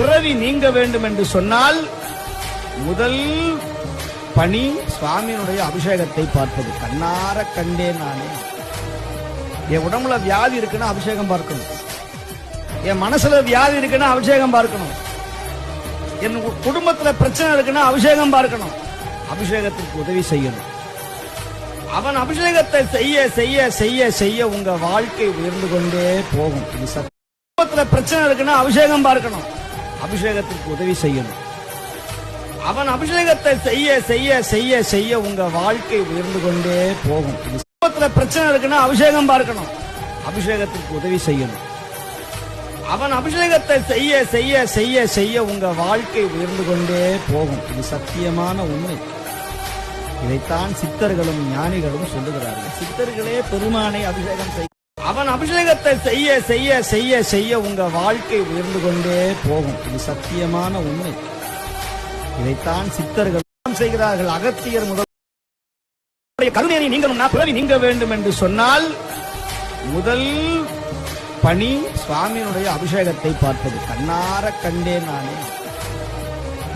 பிறவி நீங்க வேண்டும் என்று சொன்னால் முதல் பணி சுவாமியினுடைய அபிஷேகத்தை பார்ப்பது. கண்ணார கண்டேன் நானே. என் உடம்புல வியாதி இருக்குன்னா அபிஷேகம் பார்க்கணும். என் மனசுல வியாதி இருக்குன்னா அபிஷேகம் பார்க்கணும். என் குடும்பத்துல பிரச்சனை இருக்குன்னா அபிஷேகம் பார்க்கணும். அபிஷேகத்திற்கு உதவி செய்யணும். அவன் அபிஷேகத்தை செய்ய செய்ய செய்ய செய்ய உங்க வாழ்க்கை உயர்ந்து கொண்டே போகும். குடும்பத்துல பிரச்சனை இருக்குன்னா அபிஷேகம் பார்க்கணும். அபிஷேகத்திற்கு உதவி செய்யணும். அவன் அபிஷேகத்தை செய்ய செய்ய செய்ய செய்ய உங்க வாழ்க்கை உயர்ந்து கொண்டே போகும். சமூகத்துல குடும்பத்துல பிரச்சனை இருக்குன்னா அபிஷேகம் பார்க்கணும். அபிஷேகத்திற்கு உதவி செய்யணும். அவன் அபிஷேகத்தை செய்ய செய்ய செய்ய செய்ய உங்க வாழ்க்கை உயர்ந்து கொண்டே போகும். இது சத்தியமான உண்மை. இதைத்தான் சித்தர்களும் ஞானிகளும் சொல்லுகிறார்கள். சித்தர்களே பெருமானை அபிஷேகம் செய்ய அவன் அபிஷேகத்தை செய்ய செய்ய செய்ய செய்ய உங்க வாழ்க்கை உயர்ந்து கொண்டே போகும். இது சத்தியமான உண்மை. இதைத்தான் சித்தர்கள் செய்கிறார்கள். அகத்தியர் முதல் கருணையை நீங்களும் நான் பிறவி நீங்க வேண்டும் என்று சொன்னால் முதல் பணி சுவாமியினுடைய அபிஷேகத்தை பார்ப்பது கண்ணார கண்டேன் நானே.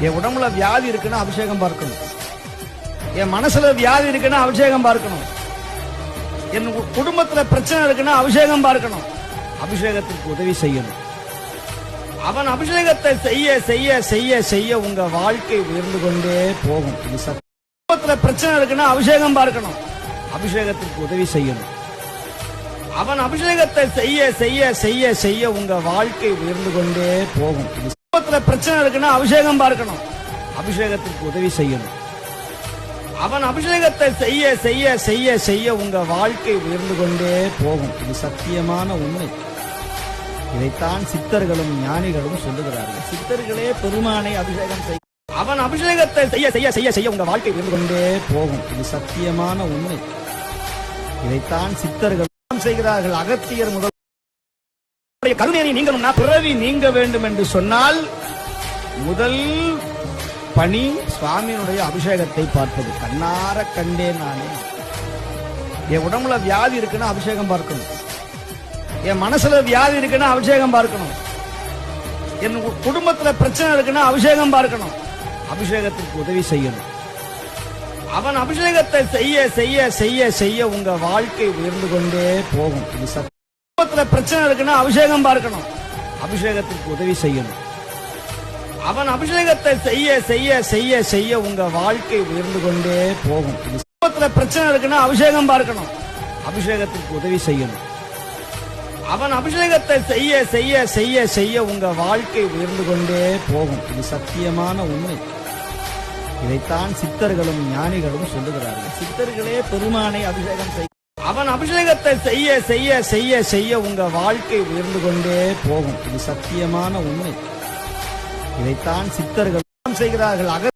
என் உடம்புல வியாதி இருக்குன்னா அபிஷேகம் பார்க்கணும். என் மனசுல வியாதி இருக்குன்னா அபிஷேகம் பார்க்கணும். என் குடும்பத்துல பிரச்சனை இருக்குன்னா அபிஷேகம் பார்க்கணும். அபிஷேகத்திற்கு உதவி செய்யணும். அவன் அபிஷேகத்தை செய்ய செய்ய செய்ய செய்ய உங்க வாழ்க்கை உயர்ந்து கொண்டே போகும். குடும்பத்துல பிரச்சனை இருக்குன்னா அபிஷேகம் பார்க்கணும். அபிஷேகத்திற்கு உதவி செய்யணும். அவன் அபிஷேகத்தை செய்ய செய்ய செய்ய செய்ய உங்க வாழ்க்கை உயர்ந்து கொண்டே போகும். குடும்பத்துல பிரச்சனை இருக்குன்னா அபிஷேகம் பார்க்கணும். அபிஷேகத்திற்கு உதவி செய்யணும். அவன் அபிஷேகத்தை செய்ய செய்ய செய்ய செய்ய உங்க வாழ்க்கை உயர்ந்து கொண்டே போகும். இது சத்தியமான உண்மை. இதைத்தான் சித்தர்களும் ஞானிகளும் சொல்லுகிறார்கள். சித்தர்களே பெருமானை அபிஷேகம் செய்ய அவன் அபிஷேகத்தை செய்ய செய்ய செய்ய செய்ய உங்க வாழ்க்கை உயர்ந்து கொண்டே போகும். இது சத்தியமான உண்மை. இதைத்தான் சித்தர்கள் செய்கிறார்கள். அகத்தியர் முதல் கருணையை நீங்களும் பிறவி நீங்க வேண்டும் என்று சொன்னால் முதல் பணி சுவாமியினுடைய அபிஷேகத்தை பார்ப்பது கண்ணார கண்டேன் நானே. என் உடம்புல வியாதி இருக்குன்னா அபிஷேகம் பார்க்கணும். என் மனசுல வியாதி இருக்குன்னா அபிஷேகம் பார்க்கணும். என் குடும்பத்துல பிரச்சனை இருக்குன்னா அபிஷேகம் பார்க்கணும். அபிஷேகத்திற்கு உதவி செய்யணும். அவன் அபிஷேகத்தை செய்ய செய்ய செய்ய செய்ய உங்க வாழ்க்கை உயர்ந்து கொண்டே போகும். குடும்பத்துல பிரச்சனை இருக்குன்னா அபிஷேகம் பார்க்கணும். அபிஷேகத்திற்கு உதவி செய்யணும். அவன் அபிஷேகத்தை செய்ய செய்ய செய்ய செய்ய உங்க வாழ்க்கை உயர்ந்து கொண்டே போகும். இது குடும்பத்துல பிரச்சனை இருக்குன்னா அபிஷேகம் பார்க்கணும். அபிஷேகத்துக்கு உதவி செய்யணும். அவன் அபிஷேகத்தை செய்ய செய்ய செய்ய செய்ய உங்க வாழ்க்கை உயர்ந்து கொண்டே போகும். இது சத்தியமான உண்மை. இதைத்தான் சித்தர்களும் ஞானிகளும் சொல்லுகிறார்கள். சித்தர்களே பெருமானை அபிஷேகம் செய்ய அவன் அபிஷேகத்தை செய்ய செய்ய செய்ய செய்ய உங்க வாழ்க்கை உயர்ந்து கொண்டே போகும். இது சத்தியமான உண்மை. இதைத்தான் சித்தர்கள் செய்கிறார்கள். அக